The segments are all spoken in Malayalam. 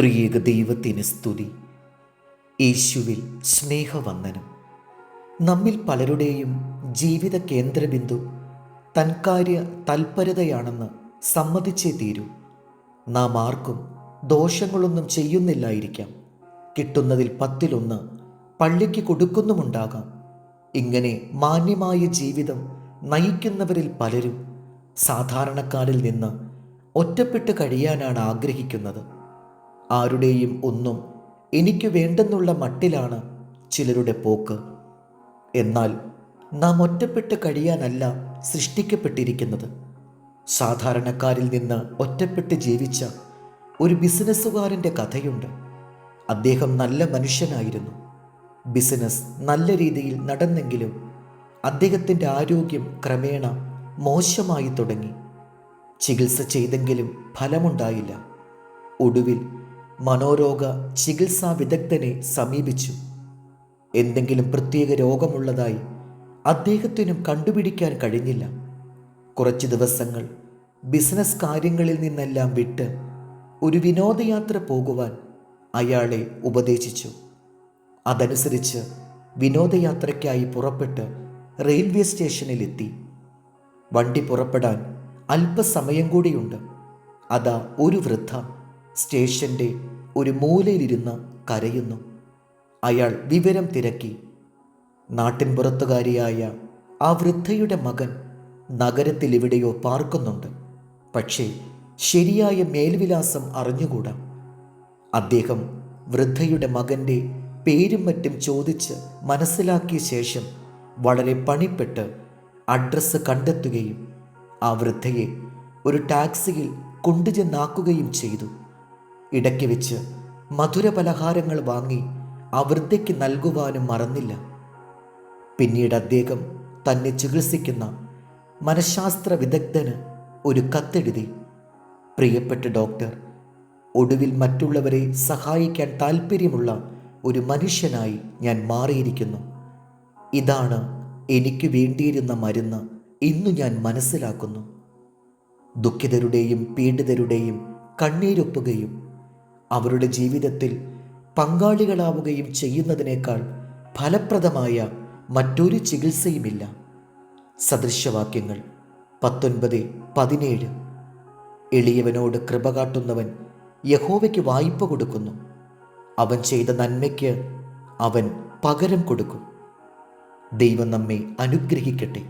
ത്രിയേക ദൈവത്തിന് സ്തുതി. യേശുവിൽ സ്നേഹവന്ദനം. നമ്മിൽ പലരുടെയും ജീവിത കേന്ദ്രബിന്ദു തൻകാര്യ തൽപരതയാണെന്ന് സമ്മതിച്ചേ തീരൂ. നാം ആർക്കും ദോഷങ്ങളൊന്നും ചെയ്യുന്നില്ലായിരിക്കാം. കിട്ടുന്നതിൽ പത്തിലൊന്ന് പള്ളിക്ക് കൊടുക്കുന്നുമുണ്ടാകാം. ഇങ്ങനെ മാന്യമായ ജീവിതം നയിക്കുന്നവരിൽ പലരും സാധാരണക്കാരിൽ നിന്ന് ഒറ്റപ്പെട്ട് കഴിയാനാണ് ആഗ്രഹിക്കുന്നത്. ആരുടെയും ഒന്നും എനിക്ക് വേണ്ടെന്നുള്ള മട്ടിലാണ് ചിലരുടെ പോക്ക്. എന്നാൽ നാം ഒറ്റപ്പെട്ട് കഴിയാനല്ല സൃഷ്ടിക്കപ്പെട്ടിരിക്കുന്നത്. സാധാരണക്കാരിൽ നിന്ന് ഒറ്റപ്പെട്ട് ജീവിച്ച ഒരു ബിസിനസ്സുകാരന്റെ കഥയുണ്ട്. അദ്ദേഹം നല്ല മനുഷ്യനായിരുന്നു. ബിസിനസ് നല്ല രീതിയിൽ നടന്നെങ്കിലും അദ്ദേഹത്തിന്റെ ആരോഗ്യം ക്രമേണ മോശമായി തുടങ്ങി. ചികിത്സ ചെയ്തെങ്കിലും ഫലമുണ്ടായില്ല. ഒടുവിൽ മനോരോഗ ചികിത്സാ വിദഗ്ധനെ സമീപിച്ചു. എന്തെങ്കിലും പ്രത്യേക രോഗമുള്ളതായി അദ്ദേഹത്തിനും കണ്ടുപിടിക്കാൻ കഴിഞ്ഞില്ല. കുറച്ച് ദിവസങ്ങൾ ബിസിനസ് കാര്യങ്ങളിൽ നിന്നെല്ലാം വിട്ട് ഒരു വിനോദയാത്ര പോകുവാൻ അയാളെ ഉപദേശിച്ചു. അതനുസരിച്ച് വിനോദയാത്രയ്ക്കായി പുറപ്പെട്ട് റെയിൽവേ സ്റ്റേഷനിലെത്തി വണ്ടി പുറപ്പെടാൻ അല്പസമയം കൂടിയുണ്ട്. അതാ ഒരു വൃദ്ധ. സ്റ്റേഷന്റെ ഒരു മൂലയിലിരുന്ന് കരയുന്നു. അയാൾ വിവരം തിരക്കി. നാട്ടിൻപുറത്തുകാരിയായ ആ വൃദ്ധയുടെ മകൻ നഗരത്തിൽ എവിടെയോ പാർക്കുന്നുണ്ട്. പക്ഷേ ശരിയായ മേൽവിലാസം അറിഞ്ഞുകൂടാ. അദ്ദേഹം വൃദ്ധയുടെ മകന്റെ പേരും മറ്റും ചോദിച്ച് മനസ്സിലാക്കിയ ശേഷം വളരെ പണിപ്പെട്ട് അഡ്രസ്സ് കണ്ടെത്തുകയും ആ വൃദ്ധയെ ഒരു ടാക്സിയിൽ കൊണ്ടുചെന്നാക്കുകയും ചെയ്തു. ഇടയ്ക്ക് വെച്ച് മധുര പലഹാരങ്ങൾ വാങ്ങി ആ വൃദ്ധയ്ക്ക് നൽകുവാനും മറന്നില്ല. പിന്നീട് അദ്ദേഹം തന്നെ ചികിത്സിക്കുന്ന മനഃശാസ്ത്ര വിദഗ്ധന് ഒരു കത്തെഴുതി. പ്രിയപ്പെട്ട ഡോക്ടർ ഒടുവിൽ മറ്റുള്ളവരെ സഹായിക്കാൻ താല്പര്യമുള്ള ഒരു മനുഷ്യനായി ഞാൻ മാറിയിരിക്കുന്നു. ഇതാണ് എനിക്ക് വേണ്ടിയിരുന്ന മരുന്ന് ഇന്നു ഞാൻ മനസ്സിലാക്കുന്നു. ദുഃഖിതരുടെയും പീഡിതരുടെയും കണ്ണീരൊപ്പുകയും അവരുടെ ജീവിതത്തിൽ പങ്കാളികളാവുകയും ചെയ്യുന്നതിനേക്കാൾ ഫലപ്രദമായ മറ്റൊരു ചികിത്സയുമില്ല. സദൃശവാക്യങ്ങൾ പത്തൊൻപത് പതിനേഴ്. എളിയവനോട് കൃപ കാട്ടുന്നവൻ യഹോവയ്ക്ക് വായ്പ കൊടുക്കുന്നു. അവൻ ചെയ്ത നന്മയ്ക്ക് അവൻ പകരം കൊടുക്കും. ദൈവം നമ്മെ അനുഗ്രഹിക്കട്ടെ.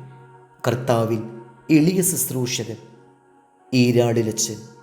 കർത്താവിൽ എളിയ ശുശ്രൂഷകൻ ഈരാടിലച്ചൻ